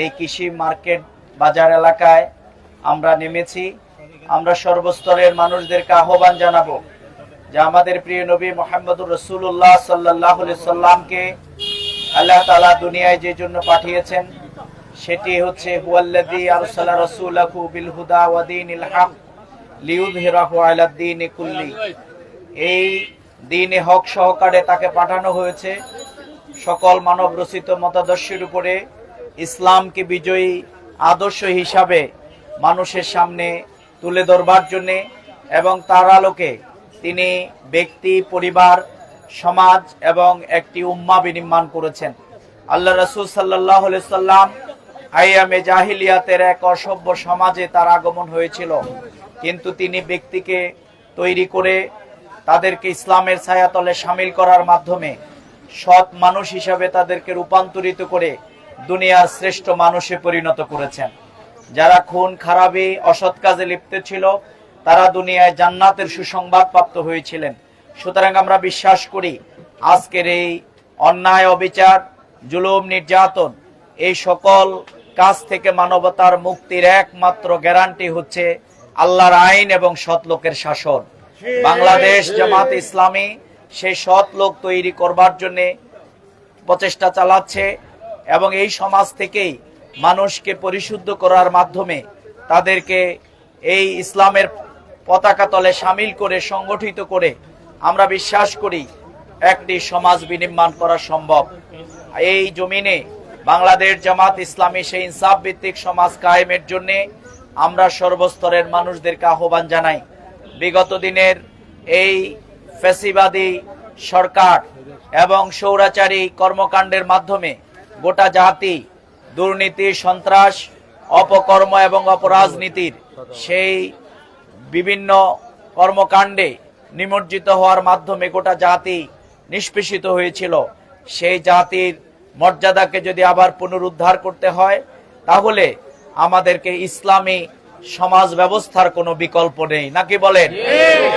এই কৃষি মার্কেট বাজার এলাকায় আমরা নেমেছি। আমরা সর্বস্তরের মানুষদেরকে আহ্বান জানাব যে আমাদের প্রিয় নবী মোহাম্মদুর রসুল্লাহ সাল্লাহ সাল্লামকে আল্লাহ তালা দুনিয়ায় যে জন্য পাঠিয়েছেন, সেটি হচ্ছে বিল এই দিনে হক সহকারে তাকে পাঠানো হয়েছে। সকল মানব রচিত মতাদর্শের উপরে ইসলামকে বিজয়ী আদর্শ হিসাবে মানুষের সামনে তুলে ধরবার জন্যে এবং তার আলোকে তিনি ব্যক্তি, পরিবার, সমাজ এবং একটি উম্মা বিনির্মাণ করেছেন। আল্লাহ রসুল সাল্লাহ সাল্লাম আইয়ামে জাহিলিয়াতের এক অসভ্য সমাজে তার আগমন হয়েছিল। কিন্তু তিনি ব্যক্তিকে তৈরি করে তাদেরকে ইসলামের ছায়াতলে সামিল করার মাধ্যমে সৎ মানুষ হিসাবে তাদেরকে রূপান্তরিত করে দুনিয়ার শ্রেষ্ঠ মানুষে পরিণত করেছেন। যারা খুন, খারাপি, অসৎ কাজে লিপ্ত ছিল, তারা দুনিয়ায় জান্নাতের সুসংবাদ প্রাপ্ত হয়েছিলেন। সুতরাং আমরা বিশ্বাস করি, আজকের এই অন্যায়, অবিচার, জুলুম, নির্যাতন, এই সকল কাজ থেকে মানবতার মুক্তির একমাত্র গ্যারান্টি হচ্ছে আল্লাহর আইন এবং সৎ লোকের শাসন। বাংলাদেশ জামাত ইসলামী সেই সৎ লোক তৈরি করবার জন্যে প্রচেষ্টা চালাচ্ছে। এবং এই সমাজ থেকেই মানুষকে পরিশুদ্ধ করার মাধ্যমে তাদেরকে এই ইসলামের পতাকা তলে সামিল করে, সংগঠিত করে আমরা বিশ্বাস করি একটি সমাজ বিনির্মাণ করা সম্ভব। এই জমিনে বাংলাদেশ জামাত ইসলামী সেই ইনসাফ ভিত্তিক সমাজ কায়েমের জন্যে আমরা সর্বস্তরের মানুষদেরকে আহ্বান জানাই। বিগত দিনের এই ফ্যাসিবাদী সরকার এবং সৌরাচারী কর্মকাণ্ডের মাধ্যমে গোটা জাতি দুর্নীতি সন্ত্রাস অপকর্ম এবং অপরাজনীতির সেই বিভিন্ন কর্মকাণ্ডে নিমজ্জিত হওয়ার মাধ্যমে গোটা জাতি নিষ্পেষিত হয়েছিল। সেই জাতির মর্যাদাকে যদি আবার পুনরুদ্ধার করতে হয় তাহলে আমাদেরকে ইসলামী সমাজ ব্যবস্থার কোনো বিকল্প নেই। নাকি বলেন?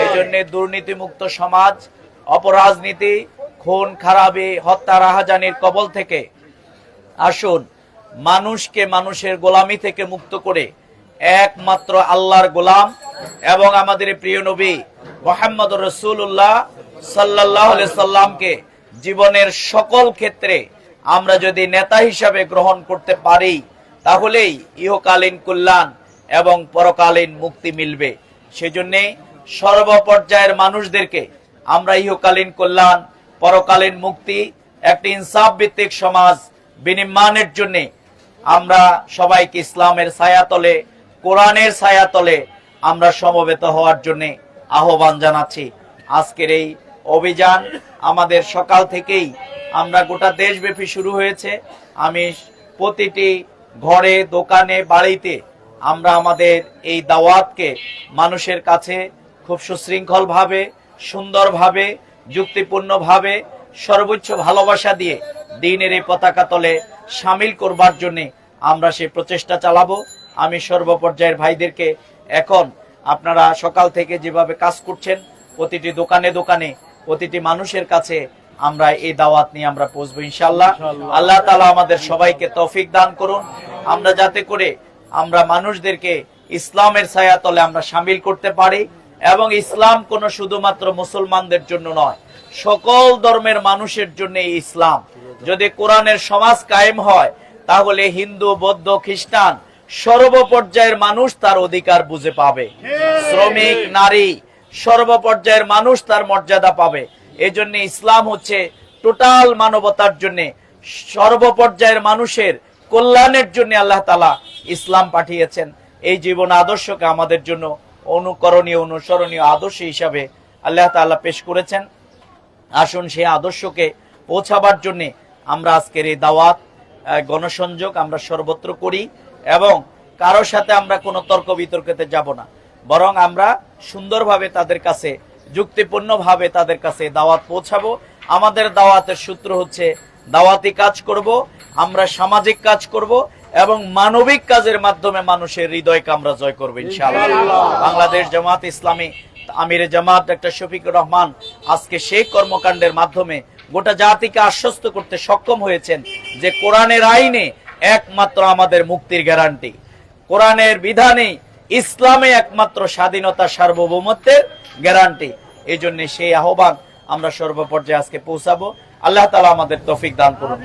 এই জন্য দুর্নীতিমুক্ত সমাজ অপরাজনীতি খুন খারাপি হত্যা রাহাজানির কবল থেকে আসুন, মানুষকে মানুষের গোলামি থেকে মুক্ত করে একমাত্র আল্লাহর গোলাম এবং আমাদের প্রিয় নবী মোহাম্মদ রসুল্লাহ সাল্লাহ সাল্লামকে জীবনের সকল ক্ষেত্রে আমরা যদি নেতা হিসাবে গ্রহণ করতে পারি, তাহলেই ইহকালীন কল্যাণ এবং পরকালীন মুক্তি মিলবে। সেজন্যে সর্বপর্যায়ের মানুষদেরকে আমরা ইহকালীন কল্যাণ, পরকালীন মুক্তি, একটি ইনসাফ ভিত্তিক সমাজ বিনির্মাণের জন্য আমরা সবাইকে ইসলামের ছায়াতলে, কোরআনের ছায়াতলে আমরা সমবেত হওয়ার জন্য আহ্বান জানাচ্ছি। আজকের এই অভিযান আমাদের সকাল থেকেই আমরা গোটা দেশব্যাপী শুরু হয়েছে। আমি প্রতিটি ঘরে, দোকানে, বাড়িতে আমরা আমাদের এই দাওয়াতকে মানুষের কাছে খুব সুশৃঙ্খলভাবে, সুন্দরভাবে, যুক্তিপূর্ণভাবে, সর্বোচ্চ ভালোবাসা দিয়ে দিনের এই পতাকা তলে সামিল করবার জন্য আমরা সেই প্রচেষ্টা চালাবো। আমি সর্বপর্যায়ের ভাইদেরকে এখন আপনারা সকাল থেকে যেভাবে কাজ করছেন প্রতিটি দোকানে দোকানে প্রতিটি মানুষের কাছে আমরা এই দাওয়াত নিয়ে আমরা পৌঁছবো ইনশাল্লাহ আল্লাহ তালা আমাদের সবাইকে তৌফিক দান করুন। আমরা যাতে করে আমরা মানুষদেরকে ইসলামের ছায়াতলে আমরা সামিল করতে পারি এবং ইসলাম কোনো শুধুমাত্র মুসলমানদের জন্য নয় সকল ধর্মের মানুষের জন্য ইসলাম। যদি কোরআনের সমাজ কায়েম হয় তাহলে হিন্দু বৌদ্ধ খ্রিস্টান সর্বপর্যায়ের মানুষ তার অধিকার বুঝে পাবে। শ্রমিক নারী সর্বপর্যায়ের মানুষ তার মর্যাদা পাবে। এজন্য ইসলাম হচ্ছে টোটাল মানবতার জন্য সর্বপর্যায়ের মানুষের কল্যাণের জন্য আল্লাহ তালা ইসলাম পাঠিয়েছেন। এই জীবন আদর্শকে আমাদের জন্য অনুকরণীয় অনুসরণীয় আদর্শ হিসাবে আল্লাহ তালা পেশ করেছেন। আসুন সেই আদর্শকে পৌঁছাবার জন্যে আমরা আজকের এই দাওয়াত গণসংযোগ আমরা সর্বত্র করি এবং কারোর সাথে আমরা কোনো তর্ক বিতর্কতে যাব না। বরং আমরা সুন্দরভাবে তাদের কাছে যুক্তিপূর্ণভাবে তাদের কাছে দাওয়াত পৌঁছাবো। আমাদের দাওয়াতের সূত্র হচ্ছে দাওয়াতি কাজ করব আমরা সামাজিক কাজ করব এবং মানবিক কাজের মাধ্যমে মানুষের হৃদয়কে আমরা জয় করব ইনশাআল্লাহ। বাংলাদেশ জামাত ইসলামী আমিরে জামাত ডক্টর শফিকুর রহমান আজকে সেই কর্মকাণ্ডের মাধ্যমে গোটা জাতিকে আশ্বস্ত করতে সক্ষম হয়েছেন যে কোরআনের আইনে একমাত্র আমাদের মুক্তির গ্যারান্টি। কোরআনের বিধানে ইসলামে একমাত্র স্বাধীনতা সার্বভৌমত্বের গ্যারান্টি। এই জন্য সেই আহ্বান আমরা সর্বপর্যায়ে আজকে পৌঁছাবো। আল্লাহ তালা আমাদের তফিক দান করুন।